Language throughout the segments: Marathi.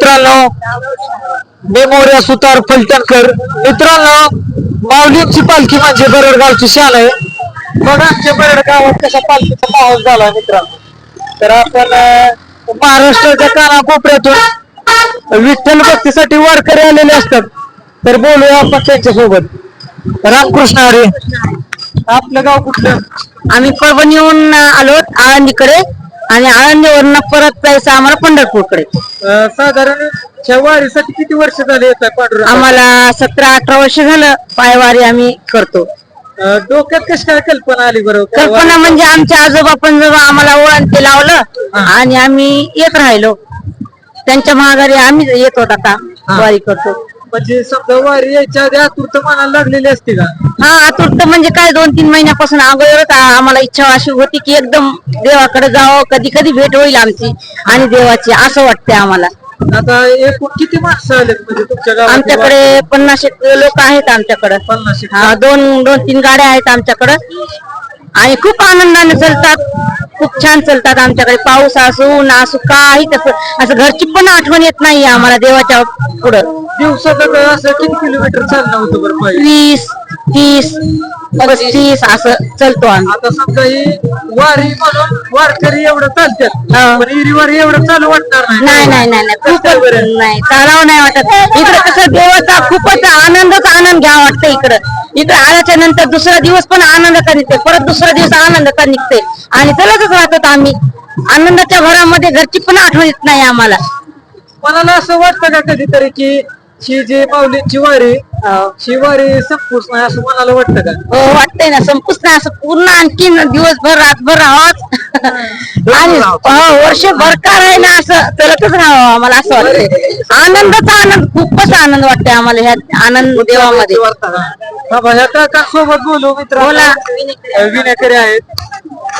मित्रांनो मेमोरिया सुतार फलटणकर. मित्रांनो माऊलींची पालखी म्हणजे बरडगावची शान आहे. बघा आमच्या बरडगावात कसा पालखीचा माहोल झाला मित्रांनो. तर आपण महाराष्ट्राच्या कानाकोपऱ्यातून विठ्ठल भक्तीसाठी वारकरी आलेले असतात. तर बोलूया आपण त्यांच्यासोबत. रामकृष्ण हरे. आपलं गाव कुठलं? आम्ही परभणीहून आलो आळंदीकडे. आणि आळंदीवरनं परत जायचं आम्हाला पंढरपूरकडे. अं, साधारण ह्या वारीसाठी किती वर्ष झाले पांडुरंग आम्हाला सतरा अठरा वर्ष झालं पायवारी आम्ही करतो. डोक्यात कशी काय कल्पना आली बरोबर कल्पना म्हणजे आमच्या आजोबा पण जेव्हा आम्हाला ओळण ते लावलं आणि आम्ही येत राहिलो. त्यांच्या महागारी आम्ही येत आता वारी करतो. म्हणजे समजा वारी यायच्या आधी आतुरता मनाला लागलेली असते का? हा आतुरत म्हणजे काय? दोन तीन महिन्यापासून अगोदरच आ- आम्हाला इच्छा अशी होती की एकदम देवाकडे जावं. कधी कधी भेट होईल आमची आणि देवाची असं वाटते आम्हाला. आता एकूण किती माणसं आलेत म्हणजे तुमच्या गावात? आमच्याकडे पन्नास एक लोक आहेत आमच्याकडे. पन्नास एक. हा दोन दोन तीन गाड्या आहेत आमच्याकडे. आणि खूप आनंदाने चालतात. खूप छान चालतात आमच्याकडे. पाऊस असो ऊन असो काही तसं. असं घरची पण आठवण येत नाही आम्हाला देवाच्या पुढं. दिवसाचं काय असं किती किलोमीटर चालणं होतं बरं वीस तीस पस्तीस असं चालतो आम्ही. आता समजा ही वारी म्हणून वारकरी एवढं चालतात. पण हिरी वारी एवढं चालू वाटणार नाही. नाही नाही नाही खूपच चालावं नाही वाटत. इकडे कसं देवाचा खूपच आनंदच आनंद घ्यावा वाटतं इकडं. इकडे आल्याच्यानंतर दुसरा दिवस पण आनंदाचा निघते परत दुसरा दिवस आनंदाचा निघते आणि चलतच राहतात आम्ही. आनंदाच्या भरामध्ये घरची पण आठवण येत नाही आम्हाला. मनाला असं वाटतं का कधीतरी की ही जी माऊलींची वारी ही. वारी संपूच नाही असं मनाला वाटतं का? हो वाटतंय ना संपूच नाही असं पूर्ण आणखी दिवसभर रातभर राहावंच. आणि हो. वर्षभर का आहे ना असं चलतच राहावं आम्हाला असं वाटतंय. आनंदाचा आनंद खूपच आनंद वाटतंय आम्हाला ह्या आनंद देवामध्ये. बाबा ह्या काका सोबत बोलू मित्र बोला. विनाकरी आहेत.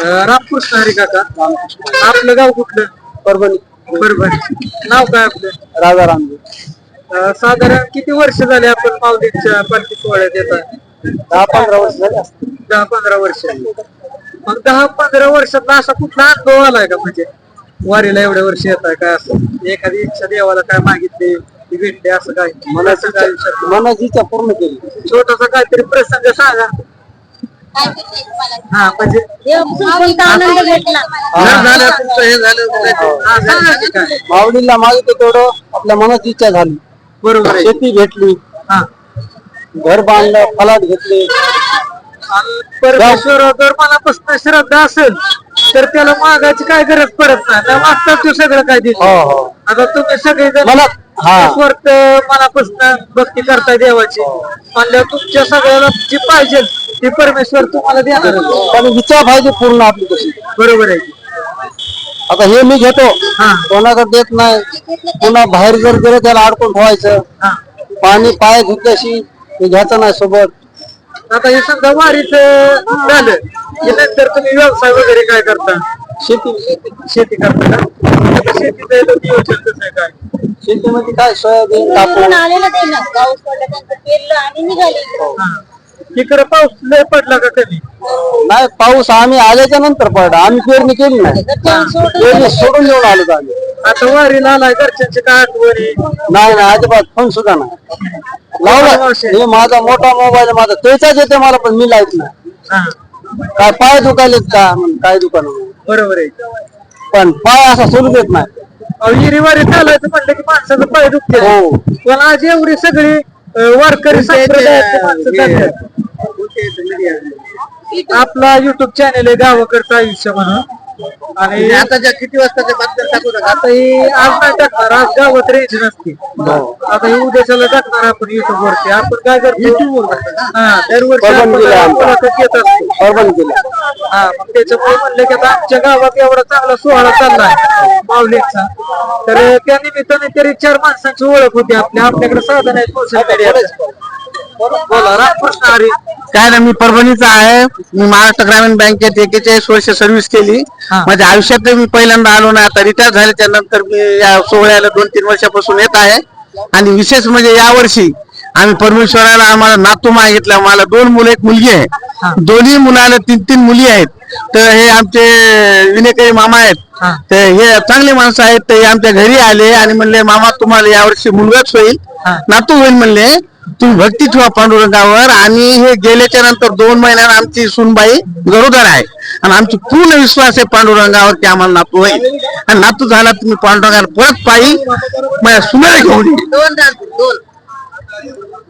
अं, रामकृष्ण हरी काका. आपलं गाव कुठलं? परभणी. परभणी. नाव काय आपलं? राजा रामजी अं, साधारण किती वर्ष झाले आपण माऊलीच्या पालखी सोहळ्यात येतात? दहा पंधरा वर्ष झाले असतील. दहा पंधरा वर्ष. मग दहा पंधरा वर्षातला असा कुठला अनुभव आलाय का? म्हणजे वारीला एवढ्या वर्ष येत आहे काय असं एखादी इच्छा देवाला काय मागितली? ती भेटली असं काय? मनाचं काय आयुष्यात मनाची इच्छा पूर्ण केली. छोटासा काहीतरी प्रसंग सांगा. हा म्हणजे आनंद भेटला झालं तुमचं हे झालं हा, सांगा की काय माऊलीला मागितलं तेवढं आपल्या मनाची इच्छा झाली. बरोबर आहे. शेती भेटली. हा. घर बांधलं फलाट घेतले. परमेश्वर जर मनापासून श्रद्धा असेल तर त्याला मागायची काय गरज पडत नाही. त्या मागता तू सगळं काय दिलं हो हो. आता तुम्ही सगळे मनात हा. स्वर्थ मनापासून भक्ती करताय देवाची. म्हणल्यावर तुमच्या सगळ्याला जी पाहिजे ती परमेश्वर तुम्हाला देणार पण इच्छा पाहिजे पूर्ण आपली तशी बरोबर आहे. आता हे मी घेतो. हा. कोणाकडे देत नाही. पुन्हा बाहेर जर गेलं त्याला अडकून ठेवायचं. हा. पाणी पाय धुतल्याशी ते घ्यायचं नाही सोबत. आता हे समजा वारीच झालं. की नंतर तुम्ही व्यवसाय वगैरे काय करता? शेती शेती करता का? आता शेतीचं नियोजन कसं आहे काय? शेतीमध्ये काय सोयाबीन कापूस. हा. इकडे पाऊस लय पडला का कधी? नाही पाऊस आम्ही आल्याच्यानंतर पडला. आम्ही पेरणी केली नाही. पेरणी सोडून देऊन आलो आम्ही? आता वारीला आलाय घरच्यांची काय आठवणी? नाही नाही अजिबात फोन सुद्धा नाही. लावला. हे माझा मोठा मोबाईल माझा त्याचाच येते मला पण मी लावत नाही. हा. काय पाय दुखायलेत का? म्हणून काय दुकान बरोबर आहे. पण पाय असा सोडू देत नाही. अहो, हिरीवारी चालायचं म्हणलं की माणसाचं पाय दुखते हो. पण आज एवढी सगळी अं, वारकरी संप्रदायातली माणसं चालतात. आपला युट्यूब चॅनल आहे गावाकडचं आयुष्य म्हणून. आणि आताच्या किती वाजताच्या बातम्या टाकू आता ही आज नाही टाकणार आज गावात रेंज नसते. आता ही उद्याच्याला टाकणार आपण युट्यूब वरती. आपण काय करतो? हा दरवर्षी आपण परभणीला आमचा. मुलाखत घेत असतो. परभणी केला हा मग त्याच्यामुळे म्हणलं की आता आमच्या गावात एवढा चांगला सोहळा चाललाय माऊलीचा. तर त्या निमित्ताने तरी चार माणसांची ओळख होती आपल्या आपल्याकडे साधन आहेत सोशल मीडियाचं बोला रामकृष्ण हरी. काय ना मी परभणीचा आहे. मी महाराष्ट्र ग्रामीण बँकेत एकेचाळीस वर्ष सर्व्हिस केली. हा. माझ्या आयुष्यात मी पहिल्यांदा आलो ना आता रिटायर झाल्याच्यानंतर मी या सोहळ्याला दोन तीन वर्षापासून येत आहे. आणि विशेष म्हणजे यावर्षी आम्ही परमेश्वराला आम्हाला नातू मागितला मला दोन मुलं एक मुलगी आहे. दोन्ही मुलाला तीन तीन मुली आहेत. तर हे आमचे विनेकरी मामा आहेत. हा. तर हे चांगले माणसं आहेत. ते आमच्या घरी आले आणि म्हणले मामा तुम्हाला यावर्षी मुलगाच होईल. हा. नातू होईल म्हणले. तुम्ही भक्ती ठेवा पांडुरंगावर. आणि हे गेल्याच्यानंतर दोन महिन्यात आमची सुनबाई गरोदर आहे. आणि आमची पूर्ण विश्वास आहे पांडुरंगावर की आम्हाला नातू होईल. आणि नातू झाला तुम्ही पांडुरंगाला परत पायी माझ्या सुनाला घेऊन.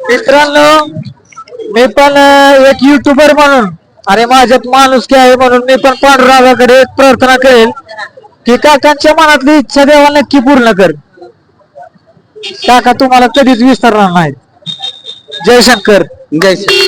मित्रांनो मी पण एक युट्यूबर म्हणून आणि माझ्यात माणूस आहे म्हणून मी पण पांडुरागाकडे एक प्रार्थना करेल की काकांच्या मनातली इच्छा देवा नक्की पूर्ण कर. काका तुम्हाला कधीच विसरणार नाहीत. जयशंकर. जय श्री